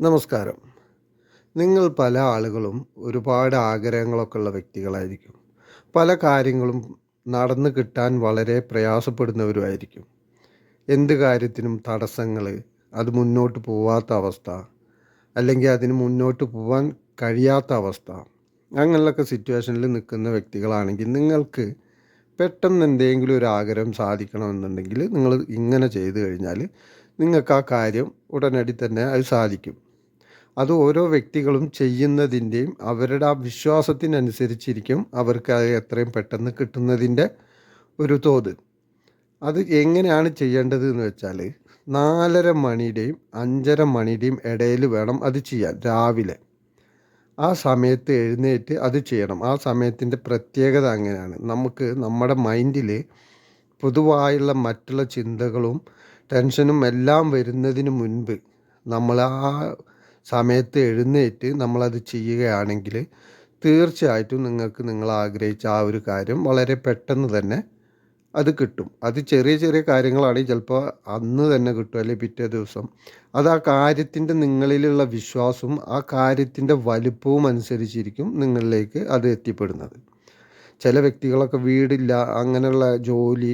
നമസ്കാരം. നിങ്ങൾ പല ആളുകളും ഒരുപാട് ആഗ്രഹങ്ങളൊക്കെ ഉള്ള വ്യക്തികളായിരിക്കും. പല കാര്യങ്ങളും നടന്നു കിട്ടാൻ വളരെ പ്രയാസപ്പെടുന്നവരുമായിരിക്കും. എന്ത് കാര്യത്തിനും തടസ്സങ്ങൾ അത് മുന്നോട്ട് പോവാത്ത അവസ്ഥ അല്ലെങ്കിൽ അതിന് മുന്നോട്ട് പോവാൻ കഴിയാത്ത അവസ്ഥ അങ്ങനെയൊക്കെ സിറ്റുവേഷനിൽ നിൽക്കുന്ന വ്യക്തികളാണെങ്കിൽ നിങ്ങൾക്ക് പെട്ടെന്ന് എന്തെങ്കിലും ഒരു ആഗ്രഹം സാധിക്കണമെന്നുണ്ടെങ്കിൽ നിങ്ങൾ ഇങ്ങനെ ചെയ്തു കഴിഞ്ഞാൽ നിങ്ങൾക്ക് ആ കാര്യം ഉടനടി തന്നെ അത് സാധിക്കും. അത് ഓരോ വ്യക്തികളും ചെയ്യുന്നതിന്റെയും അവരുടെ ആ വിശ്വാസത്തിനനുസരിച്ചിരിക്കും അവർക്ക് അത് എത്രയും പെട്ടെന്ന് കിട്ടുന്നതിന്റെ ഒരു തോത്. അത് എങ്ങനെയാണ് ചെയ്യേണ്ടത് എന്ന് വെച്ചാൽ നാലര മണിയുടെയും അഞ്ചര മണിയുടെയും ഇടയിൽ വേണം അത് ചെയ്യാൻ രാവിലെ. ആ സമയത്ത് എഴുന്നേറ്റ് അത് ചെയ്യണം. ആ സമയത്തിന്റെ പ്രത്യേകത അങ്ങനെയാണ്. നമുക്ക് നമ്മുടെ മൈൻഡിൽ പൊതുവായുള്ള മറ്റുള്ള ചിന്തകളും ടെൻഷനും എല്ലാം വരുന്നതിന് മുൻപ് നമ്മൾ ആ സമയത്ത് എഴുന്നേറ്റ് നമ്മളത് ചെയ്യുകയാണെങ്കിൽ തീർച്ചയായിട്ടും നിങ്ങൾക്ക് നിങ്ങൾ ആഗ്രഹിച്ച ആ ഒരു കാര്യം വളരെ പെട്ടെന്ന് തന്നെ അത് കിട്ടും. അത് ചെറിയ ചെറിയ കാര്യങ്ങളാണെങ്കിൽ ചിലപ്പോൾ അന്ന് തന്നെ കിട്ടും അല്ലെങ്കിൽ പിറ്റേ ദിവസം. അത് ആ കാര്യത്തിന്റെ നിങ്ങളിലുള്ള വിശ്വാസവും ആ കാര്യത്തിന്റെ വലുപ്പവും അനുസരിച്ചിരിക്കും നിങ്ങളിലേക്ക് അത് എത്തിപ്പെടുന്നത്. ചില വ്യക്തികളൊക്കെ വീടില്ല അങ്ങനെയുള്ള ജോലി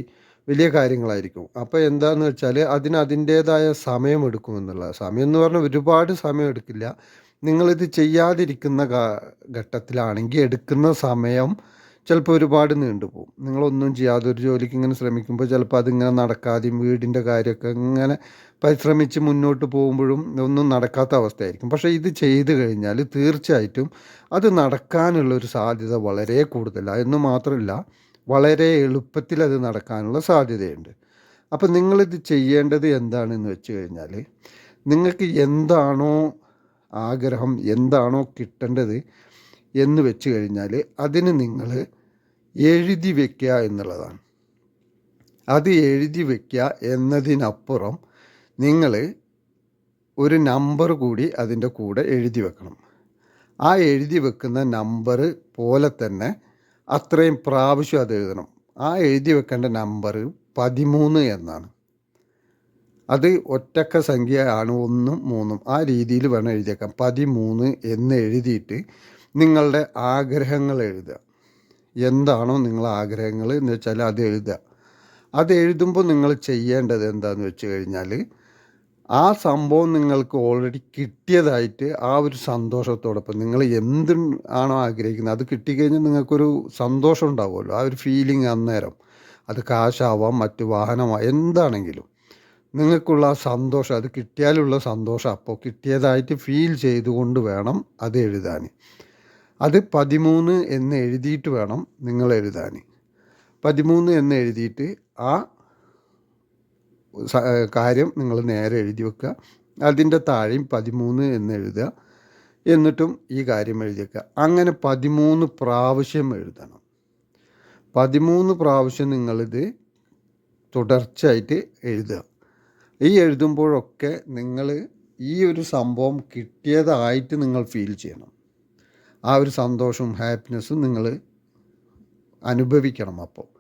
വലിയ കാര്യങ്ങളായിരിക്കും. അപ്പോൾ എന്താണെന്ന് വെച്ചാൽ അതിന് അതിന്റേതായ സമയമെടുക്കുമെന്നുള്ള സമയം എന്ന് പറഞ്ഞാൽ ഒരുപാട് സമയം എടുക്കില്ല. നിങ്ങളിത് ചെയ്യാതിരിക്കുന്ന ഘട്ടത്തിലാണെങ്കിൽ എടുക്കുന്ന സമയം ചിലപ്പോൾ ഒരുപാട് നീണ്ടുപോകും നിങ്ങളൊന്നും ചെയ്യാതെ ഒരു ജോലിക്ക് ഇങ്ങനെ ശ്രമിക്കുമ്പോൾ ചിലപ്പോൾ അതിങ്ങനെ നടക്കാതെയും വീടിന്റെ കാര്യമൊക്കെ ഇങ്ങനെ പരിശ്രമിച്ച് മുന്നോട്ട് പോകുമ്പോഴും ഒന്നും നടക്കാത്ത അവസ്ഥയായിരിക്കും. പക്ഷേ ഇത് ചെയ്തു കഴിഞ്ഞാൽ തീർച്ചയായിട്ടും അത് നടക്കാനുള്ളൊരു സാധ്യത വളരെ കൂടുതലാണ്. എന്ന് മാത്രമല്ല വളരെ എളുപ്പത്തിൽ അത് നടക്കാനുള്ള സാധ്യതയുണ്ട്. അപ്പം നിങ്ങളിത് ചെയ്യേണ്ടത് എന്താണെന്ന് വെച്ച് കഴിഞ്ഞാൽ നിങ്ങൾക്ക് എന്താണോ ആഗ്രഹം എന്താണോ കിട്ടേണ്ടത് എന്ന് വെച്ച് കഴിഞ്ഞാൽ അതിന് നിങ്ങൾ എഴുതി വയ്ക്കുക എന്നുള്ളതാണ്. അത് എഴുതി വയ്ക്കുക എന്നതിനപ്പുറം നിങ്ങൾ ഒരു നമ്പർ കൂടി അതിന്റെ കൂടെ എഴുതി വെക്കണം. ആ എഴുതി വെക്കുന്ന നമ്പർ പോലെ തന്നെ അത്രയും പ്രാവശ്യം അത് എഴുതണം. ആ എഴുതി വെക്കേണ്ട നമ്പർ പതിമൂന്ന് എന്നാണ്. അത് ഒറ്റക്ക സംഖ്യയാണ് ഒന്നും മൂന്നും. ആ രീതിയിൽ വേണം എഴുതിയേക്കാം പതിമൂന്ന് എന്ന് എഴുതിയിട്ട് നിങ്ങളുടെ ആഗ്രഹങ്ങൾ എഴുതുക. എന്താണോ നിങ്ങളെ ആഗ്രഹങ്ങൾ എന്ന് വെച്ചാൽ അത് എഴുതുക. അത് എഴുതുമ്പോൾ നിങ്ങൾ ചെയ്യേണ്ടത് എന്താണെന്ന് വെച്ച് കഴിഞ്ഞാൽ ആ സംഭവം നിങ്ങൾക്ക് ഓൾറെഡി കിട്ടിയതായിട്ട് ആ ഒരു സന്തോഷത്തോടൊപ്പം നിങ്ങൾ എന്ത് ആണോ ആഗ്രഹിക്കുന്നത് അത് കിട്ടിക്കഴിഞ്ഞാൽ നിങ്ങൾക്കൊരു സന്തോഷം ഉണ്ടാവുമല്ലോ ആ ഒരു ഫീലിംഗ് അന്നേരം. അത് കാശാവാം മറ്റു വാഹനമാവാം എന്താണെങ്കിലും. നിങ്ങൾക്കുള്ള ആ സന്തോഷം അത് കിട്ടിയാലുള്ള സന്തോഷം അപ്പോൾ കിട്ടിയതായിട്ട് ഫീൽ ചെയ്തുകൊണ്ട് വേണം അത് എഴുതാൻ. അത് പതിമൂന്ന് എന്ന് എഴുതിയിട്ട് വേണം നിങ്ങൾ എഴുതാൻ. പതിമൂന്ന് എന്ന് എഴുതിയിട്ട് ആ കാര്യം നിങ്ങൾ നേരെ എഴുതി വെക്കുക. അതിന്റെ താഴെയും പതിമൂന്ന് എന്ന് എഴുതുക. എന്നിട്ടും ഈ കാര്യം എഴുതി വെക്കുക. അങ്ങനെ പതിമൂന്ന് പ്രാവശ്യം എഴുതണം. പതിമൂന്ന് പ്രാവശ്യം നിങ്ങളിത് തുടർച്ചയായിട്ട് എഴുതുക. ഈ എഴുതുമ്പോഴൊക്കെ നിങ്ങൾ ഈ ഒരു സംഭവം കിട്ടിയതായിട്ട് നിങ്ങൾ ഫീൽ ചെയ്യണം. ആ ഒരു സന്തോഷവും ഹാപ്പിനെസ്സും നിങ്ങൾ അനുഭവിക്കണം അപ്പോൾ.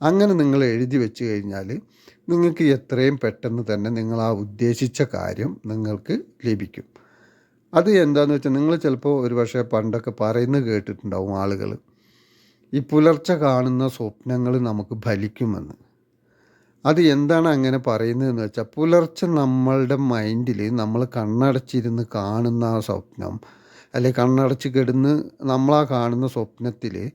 അങ്ങനെ നിങ്ങൾ എഴുതി വെച്ച് കഴിഞ്ഞാൽ നിങ്ങൾക്ക് എത്രയും പെട്ടെന്ന് തന്നെ നിങ്ങൾ ആ ഉദ്ദേശിച്ച കാര്യം നിങ്ങൾക്ക് ലഭിക്കും. അത് എന്താണെന്ന് വെച്ചാൽ നിങ്ങൾ ചിലപ്പോൾ ഒരു പക്ഷേ പണ്ടൊക്കെ പറയുന്നത് കേട്ടിട്ടുണ്ടാവും ആളുകൾ. ഈ പുലർച്ചെ കാണുന്ന സ്വപ്നങ്ങൾ നമുക്ക് ഫലിക്കുമെന്ന്. അത് എന്താണ് അങ്ങനെ പറയുന്നതെന്ന് വെച്ചാൽ പുലർച്ചെ നമ്മളുടെ മൈൻഡിൽ നമ്മൾ കണ്ണടച്ചിരുന്ന് കാണുന്ന ആ സ്വപ്നം അല്ലെ കണ്ണടച്ച് കിടന്ന് നമ്മളാ കാണുന്ന സ്വപ്നത്തിൽ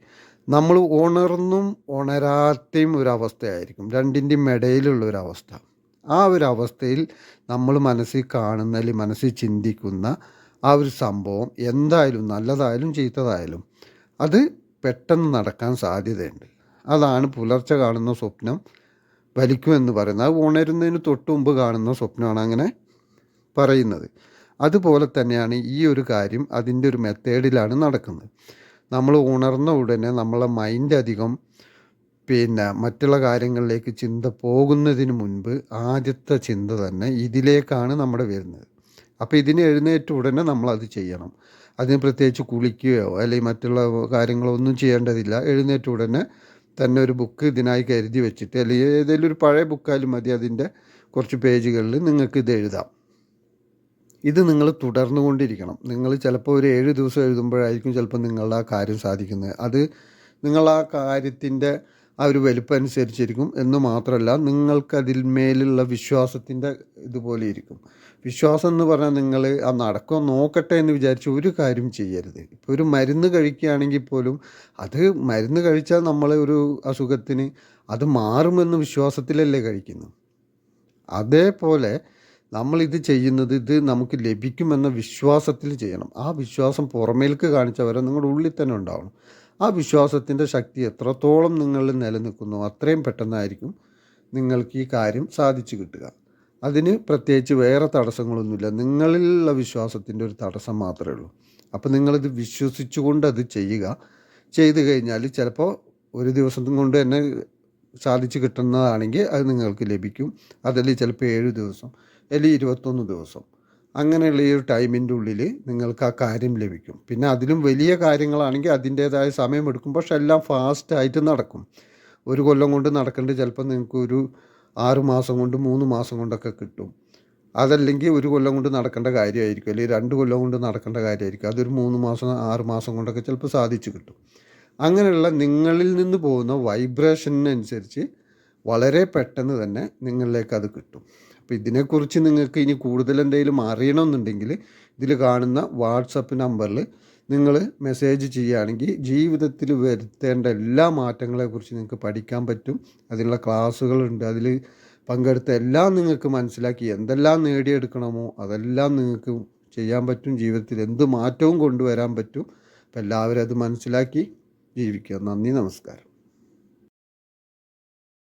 നമ്മൾ ഉണർന്നും ഉണരാത്തയും ഒരവസ്ഥയായിരിക്കും. രണ്ടിന്റെയും ഇടയിലുള്ള ഒരവസ്ഥ. ആ ഒരു അവസ്ഥയിൽ നമ്മൾ മനസ്സിൽ കാണുന്ന അല്ലെങ്കിൽ മനസ്സിൽ ചിന്തിക്കുന്ന ആ ഒരു സംഭവം എന്തായാലും നല്ലതായാലും ചീത്തതായാലും അത് പെട്ടെന്ന് നടക്കാൻ സാധ്യതയുണ്ട്. അതാണ് പുലർച്ചെ കാണുന്ന സ്വപ്നം വലിക്കുമെന്ന് പറയുന്നത്. അത് ഉണരുന്നതിന് തൊട്ട് മുമ്പ് കാണുന്ന സ്വപ്നമാണ് അങ്ങനെ പറയുന്നത്. അതുപോലെ തന്നെയാണ് ഈ ഒരു കാര്യം അതിന്റെ ഒരു മെത്തേഡിലാണ് നടക്കുന്നത്. നമ്മൾ ഉണർന്ന ഉടനെ നമ്മളെ മൈൻഡ് അധികം പിന്നെ മറ്റുള്ള കാര്യങ്ങളിലേക്ക് ചിന്ത പോകുന്നതിന് മുൻപ് ആദ്യത്തെ ചിന്ത തന്നെ ഇതിലേക്കാണ് നമ്മുടെ വരുന്നത്. അപ്പോൾ ഇതിന് എഴുന്നേറ്റ ഉടനെ നമ്മളത് ചെയ്യണം. അതിന് പ്രത്യേകിച്ച് കുളിക്കുകയോ അല്ലെങ്കിൽ മറ്റുള്ള കാര്യങ്ങളോ ഒന്നും ചെയ്യേണ്ടതില്ല. എഴുന്നേറ്റ ഉടനെ തന്നെ ഒരു ബുക്ക് ഇതിനായി കരുതി വെച്ചിട്ട് അല്ലെങ്കിൽ ഏതെങ്കിലും ഒരു പഴയ ബുക്കായാലും മതി അതിന്റെ കുറച്ച് പേജുകളിൽ നിങ്ങൾക്ക് ഇത് എഴുതാം. ഇത് നിങ്ങൾ തുടർന്നു കൊണ്ടിരിക്കണം നിങ്ങൾ ചിലപ്പോൾ ഒരു ഏഴ് ദിവസം എഴുതുമ്പോഴായിരിക്കും ചിലപ്പോൾ നിങ്ങളുടെ ആ കാര്യം സാധിക്കുന്നത്. അത് നിങ്ങൾ ആ കാര്യത്തിന്റെ ആ ഒരു വലുപ്പം അനുസരിച്ചിരിക്കും എന്ന് മാത്രമല്ല നിങ്ങൾക്കതിൽ മേലുള്ള വിശ്വാസത്തിന്റെ ഇതുപോലെ ഇരിക്കും. വിശ്വാസം എന്ന് പറഞ്ഞാൽ നിങ്ങൾ ആ നടക്കോ നോക്കട്ടെ എന്ന് വിചാരിച്ച് ഒരു കാര്യം ചെയ്യരുത്. ഇപ്പോൾ ഒരു മരുന്ന് കഴിക്കുകയാണെങ്കിൽ പോലും അത് മരുന്ന് കഴിച്ചാൽ നമ്മൾ ഒരു അസുഖത്തിന് അത് മാറുമെന്ന് വിശ്വാസത്തിലല്ലേ കഴിക്കുന്നു? അതേപോലെ നമ്മളിത് ചെയ്യുന്നത് ഇത് നമുക്ക് ലഭിക്കുമെന്ന വിശ്വാസത്തിൽ ചെയ്യണം. ആ വിശ്വാസം പുറമേൽക്ക് കാണിച്ചവരെ നിങ്ങളുടെ ഉള്ളിൽ തന്നെ ഉണ്ടാവണം. ആ വിശ്വാസത്തിന്റെ ശക്തി എത്രത്തോളം നിങ്ങളിൽ നിലനിൽക്കുന്നു അത്രയും പെട്ടെന്നായിരിക്കും നിങ്ങൾക്ക് ഈ കാര്യം സാധിച്ചു കിട്ടുക. അതിന് പ്രത്യേകിച്ച് വേറെ തടസ്സങ്ങളൊന്നുമില്ല. നിങ്ങളിലുള്ള വിശ്വാസത്തിന്റെ ഒരു തടസ്സം മാത്രമേ ഉള്ളൂ. അപ്പോൾ നിങ്ങളിത് വിശ്വസിച്ചുകൊണ്ട് അത് ചെയ്യുക. ചെയ്തു കഴിഞ്ഞാൽ ചിലപ്പോൾ ഒരു ദിവസം കൊണ്ട് തന്നെ സാധിച്ചു കിട്ടുന്നതാണെങ്കിൽ അത് നിങ്ങൾക്ക് ലഭിക്കും. അതല്ലേ ചിലപ്പോൾ ഏഴ് ദിവസം. അല്ലെങ്കിൽ ഇരുപത്തൊന്ന് ദിവസം. അങ്ങനെയുള്ള ഈ ഒരു ടൈമിന്റെ ഉള്ളിൽ നിങ്ങൾക്ക് ആ കാര്യം ലഭിക്കും. പിന്നെ അതിലും വലിയ കാര്യങ്ങളാണെങ്കിൽ അതിന്റേതായ സമയമെടുക്കും പക്ഷെ എല്ലാം ഫാസ്റ്റായിട്ട് നടക്കും. ഒരു കൊല്ലം കൊണ്ട് നടക്കേണ്ടത് ചിലപ്പോൾ നിങ്ങൾക്ക് ഒരു ആറ് മാസം കൊണ്ട് മൂന്ന് മാസം കൊണ്ടൊക്കെ കിട്ടും. അതല്ലെങ്കിൽ ഒരു കൊല്ലം കൊണ്ട് നടക്കേണ്ട കാര്യമായിരിക്കും. അല്ലെങ്കിൽ രണ്ട് കൊല്ലം കൊണ്ട് നടക്കേണ്ട കാര്യമായിരിക്കും. അതൊരു മൂന്ന് മാസം ആറ് മാസം കൊണ്ടൊക്കെ ചിലപ്പോൾ സാധിച്ചു കിട്ടും. അങ്ങനെയുള്ള നിങ്ങളിൽ നിന്ന് പോകുന്ന വൈബ്രേഷനനുസരിച്ച് വളരെ പെട്ടെന്ന് തന്നെ നിങ്ങളിലേക്ക് അത് കിട്ടും. അപ്പോൾ ഇതിനെക്കുറിച്ച് നിങ്ങൾക്ക് ഇനി കൂടുതൽ എന്തെങ്കിലും അറിയണമെന്നുണ്ടെങ്കിൽ ഇതിൽ കാണുന്ന വാട്സപ്പ് നമ്പറിൽ നിങ്ങൾ മെസ്സേജ് ചെയ്യുകയാണെങ്കിൽ ജീവിതത്തിൽ വരുത്തേണ്ട എല്ലാ മാറ്റങ്ങളെക്കുറിച്ച് നിങ്ങൾക്ക് പഠിക്കാൻ പറ്റും. അതിനുള്ള ക്ലാസ്സുകളുണ്ട്. അതിൽ പങ്കെടുത്ത എല്ലാം നിങ്ങൾക്ക് മനസ്സിലാക്കി എന്തെല്ലാം നേടിയെടുക്കണമോ അതെല്ലാം നിങ്ങൾക്ക് ചെയ്യാൻ പറ്റും. ജീവിതത്തിൽ എന്ത് മാറ്റവും കൊണ്ടുവരാൻ പറ്റും. അപ്പോൾ എല്ലാവരും അത് മനസ്സിലാക്കി ജീവിക്കുക. നന്ദി നമസ്കാരം.